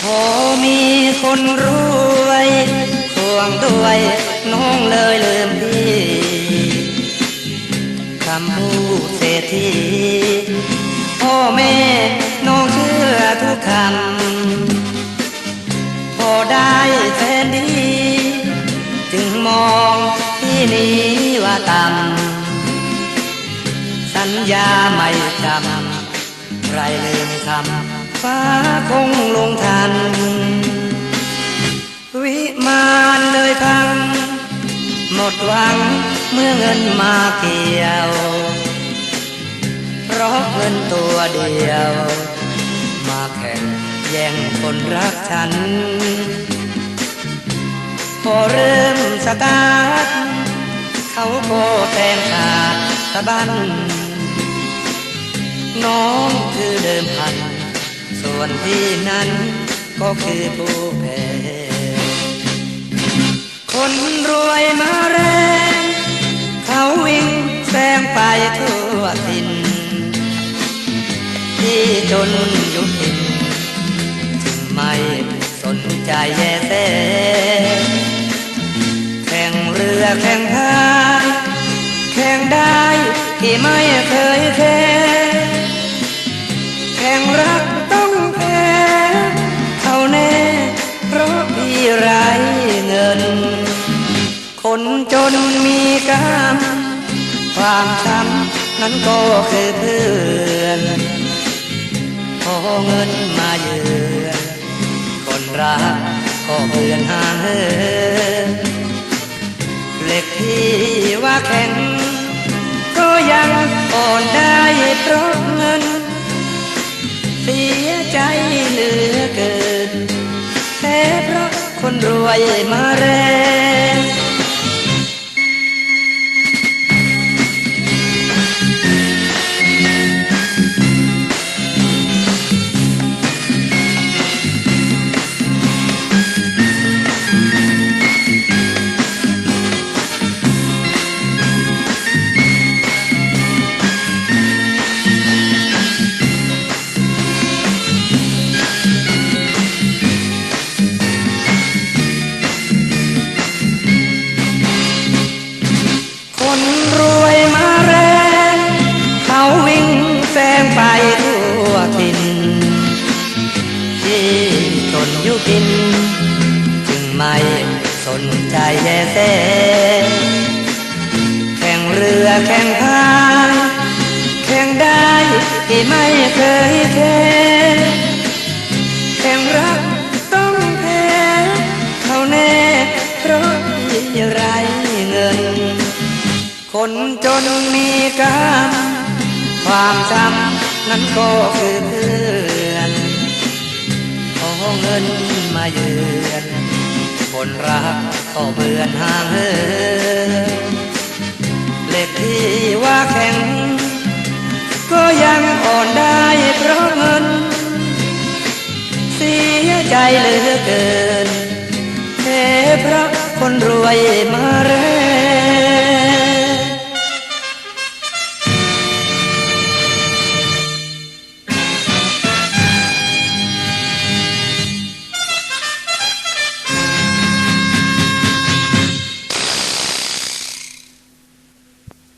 พอมีคนรวยควงด้วยน้องเลยลืมพี่คำพูดเศรษฐีพ่อแม่น้องเชื่อทุกคำพอได้แฟนดี จึงมองที่นี้ว่าต่ำสัญญาไม่จำ ใครลืมคำฟ้าคงลงทัน วิมานเลยพัง หมดหวังเมื่อเงินมาเกี่ยว เพราะเงินตัวเดียว มาแข่งแย่งคนรักฉัน พอเริ่มสตาร์ทเขาโกแตงขาดสะบัน น้องคือเดิมพัน ส่วนที่นั้นก็คือผู้แพ้คนรวยมาแรง เขาวิ่งแซงไปทั่วทิน ที่จนอยุทินจึงไม่สนใจแย่แต่แข่งเรือแข่งพายแข่งได้ที่ไม่เคยแพ้แไรเงิน คนจนมีกรรมความช้ำนั้นก็คือเพื่อนพอเงินมาเยือนคนรักก็เพื่อนห่างเหินเหล็กที่ว่าแข็ง ก็ยังอ่อนได้เพราะ คน วกิน จึงไม่สนใจแย่แสแข่งเรือแข่งพายแข่งได้ที่ไม่เคยแค่แข่งรักต้องแพ้เขาแน่เพราะพี่ไรเงิน คนจนมีกรรมความจำนั้นก็คือ เพื่อนพอเงินมาเยือนคนรักก็เบื่อนห่างเหินเหล็กที่ว่าแข็ง ก็ยังอ่อนได้เพราะเงิน เสียใจเหลือเกินแค่พระคนรวยมาแรง